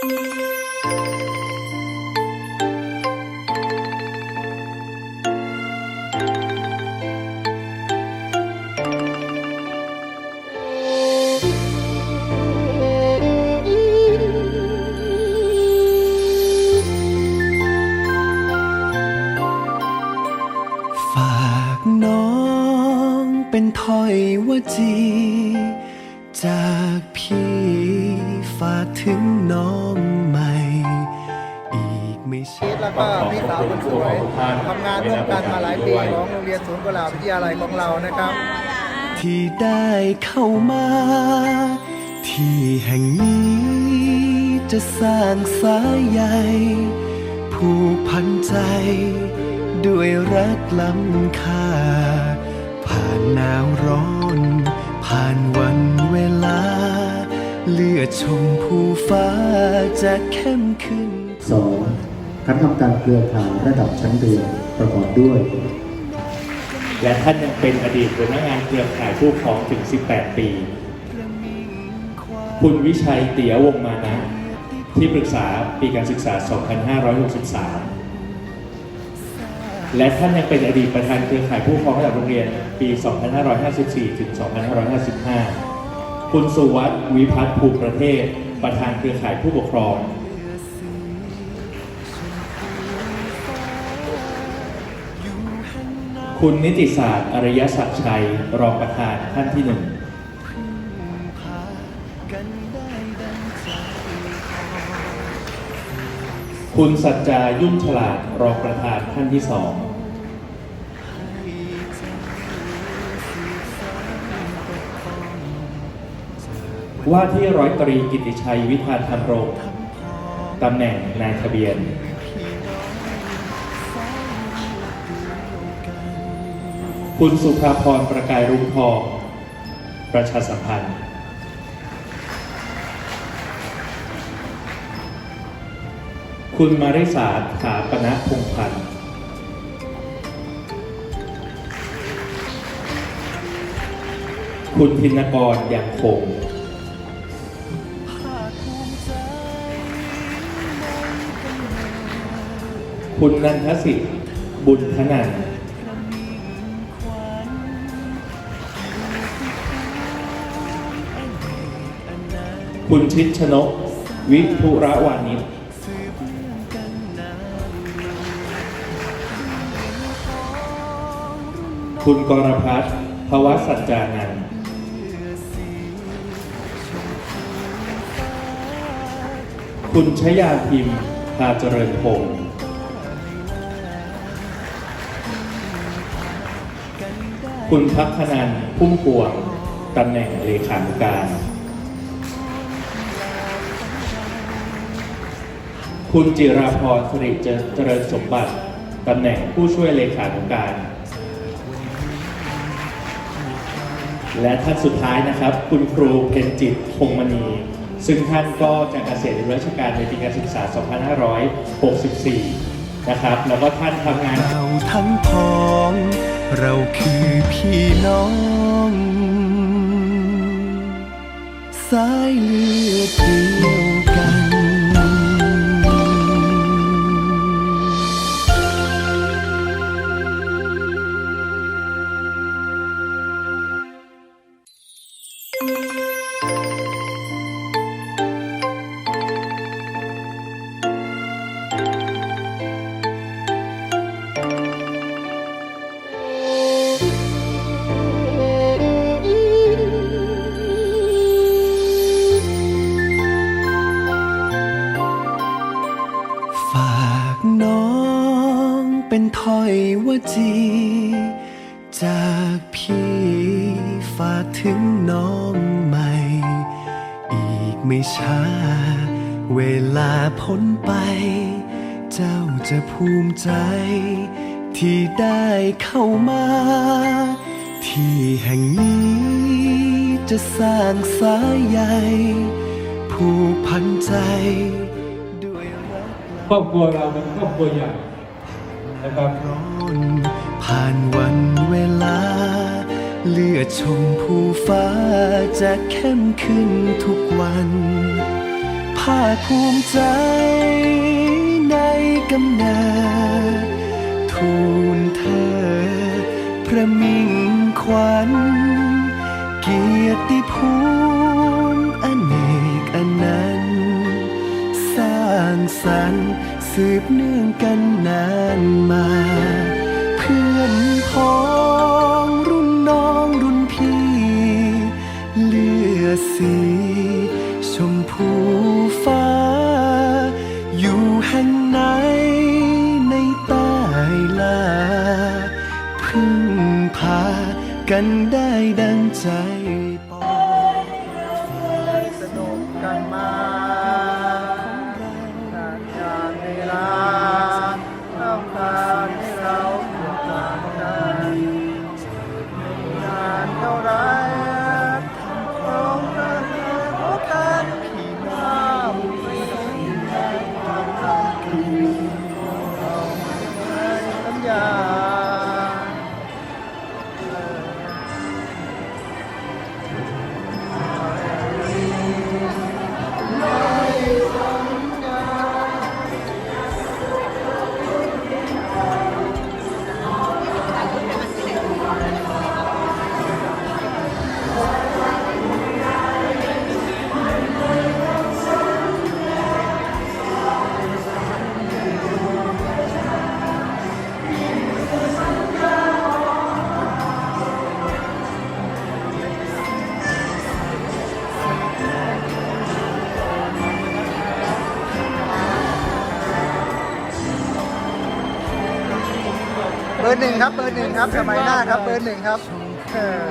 ฝ ฝากถึงน้องใหม่ อีกไม่ช้าแล้วก็พี่สาวคนสวยทำงานร่วมกันมาหลายปีของโรงเรียนศูนย์กุหลาบวิทยาลัยของเรานะครับ ที่ได้เข้ามา ที่แห่งนี้จะสร้างสายใยผูกพันใจ ด้วยรักล้ำค่า ผ่านหนาวร้อน ผ่านว เลือชมผู้ฟ้าจะเข้มขึ้น 2. คณะกรรมการเครือข่ายระดับชั้นเรียนประกอบด้วย และท่านยังเป็นอดีตหัวหน้างานเครือข่ายผู้ปกครองถึง 18 ปี คุณวิชัยเตียวงมานะ ที่ปรึกษาปีการศึกษา 2563 และท่านยังเป็นอดีตประธานเครือข่ายผู้ปกครองระดับโรงเรียนปี 2554 ถึง 2555 คุณสุวัสด์วิพัฒน์ภูประเทศ ประธานเครือข่ายผู้ปกครอง คุณนิติศาสตร์อริยศักดิ์ชัย รองประธานท่านที่หนึ่ง คุณสัจจายุ่งฉลาดรองประธานท่านที่สอง ว่าที่ร้อยตรีกิติชัยวิพานธรรมรงตำแหน่งนายทะเบียน คุณสุภาพรประกายรุ่งทอง ประชาสัมพันธ์ คุณมาริสาขาปณะพงพันธ์คุณธินกรยังคง คุณนันทสิทธิ์บุญธนันคุณชิดชนก วิทุระวานิชคุณกรพัฒน์ภวสัจจานันคุณชยาพิมพ์พาเจริญพงศ์ คุณพักขนันพุ่มพวงตำแหน่งเลขานุการ คุณจิราพรสิริเจริญสมบัติตำแหน่งผู้ช่วยเลขานุการ และท่านสุดท้ายนะครับ คุณครูเพนจิตพงมณี ซึ่งท่านก็จะเกษียณราชการในปีการศึกษา 2564 นะครับ แล้วก็ท่านทำงานเราทั้งพอง เราคือพี่น้อง สายเลือดเดียวกันฝากถึงน้องใหม่ อีกไม่ช้า เวลาพ้นไป เจ้าจะภูมิใจ ที่ได้เข้ามา ที่แห่งนี้จะสร้างสายใยผูกพันใจ ด้วยรักครอบครัวเราเป็นครอบครัวใหญ่นะครับ ร้อนผ่านวันเวลา เลือดชมพูฟ้าจะเข้มขึ้นทุกวัน ภาคภูมิใจในกำเนิดทูลเธอ พระมิ่งขวัญ เกียรติภูมิอเนกอนันต์สร้างสรรค์สืบเนื่องกันนานมา สี ชมพูฟ้า อยู่แห่งไหนในใต้ลา พึ่งพากันได้ดังใจปอง ร์หนึ่งครับเบอร์หนึ่งครับสมัยหน้าครับเบอร์หนึ่งครับเออ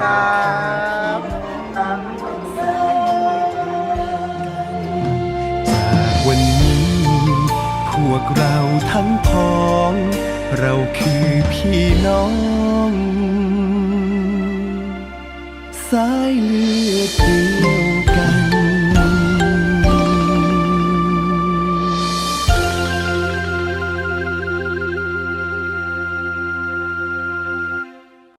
ครับจากวันนี้ พวกเราทั้งพ้อง เราคือพี่น้อง สายเลือดเดียว